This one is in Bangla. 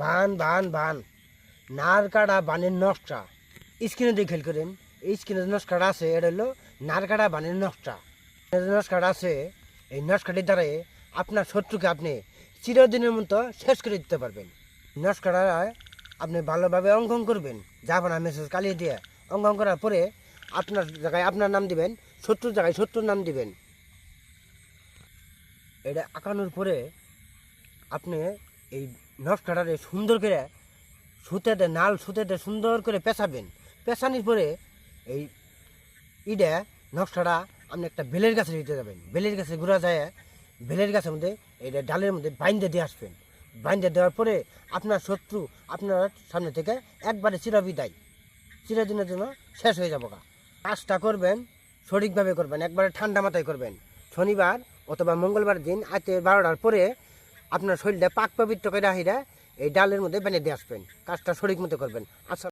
বান বান বান। নার কাটা বানের নকশা। স্ক্রিনে দিয়ে খেল করেন, এই স্ক্রিনে নকশাটা আছে, এটা হলো নার কাটা বানের নকশা। নকশাটা আছে, এই নকশাটির দ্বারাই আপনার শত্রুকে আপনি চিরদিনের মতো শেষ করে দিতে পারবেন। নকশাটা আপনি ভালোভাবে অঙ্কন করবেন। যাবেন মেসেজ কালিয়ে দিয়ে অঙ্কন করার পরে আপনার জায়গায় আপনার নাম দিবেন, শত্রুর জায়গায় শত্রুর নাম দিবেন। এটা আঁকানোর পরে আপনি এই নকশাটারে সুন্দর করে সুতেতে নাল সুতেতে সুন্দর করে পেঁচাবেন। পেঁচানোর পরে এই ইডে নকশাটা আপনি একটা বেলের গাছে দিতে যাবেন। বেলের গাছে ঘোরা যায়, বেলের গাছের মধ্যে এইটা ডালের মধ্যে বাইন্দে দিয়ে আসবেন। বাইন্দে দেওয়ার পরে আপনার শত্রু আপনার সামনে থেকে একবারে চিরবিদায়। চিরদিনের জন্য শেষ হয়ে যাব গা। কাজটা করবেন, সঠিকভাবে করবেন, একবারে ঠান্ডা মাথায় করবেন। শনিবার অথবা মঙ্গলবার দিন আজকে বারোটার পরে আপনার শরীরটা পাক পবিত্র করে রাহিরা এই ডালের মধ্যে বেঁধে দিয়ে আসবেন। কাজটা সঠিক মতো করবেন। আচ্ছা।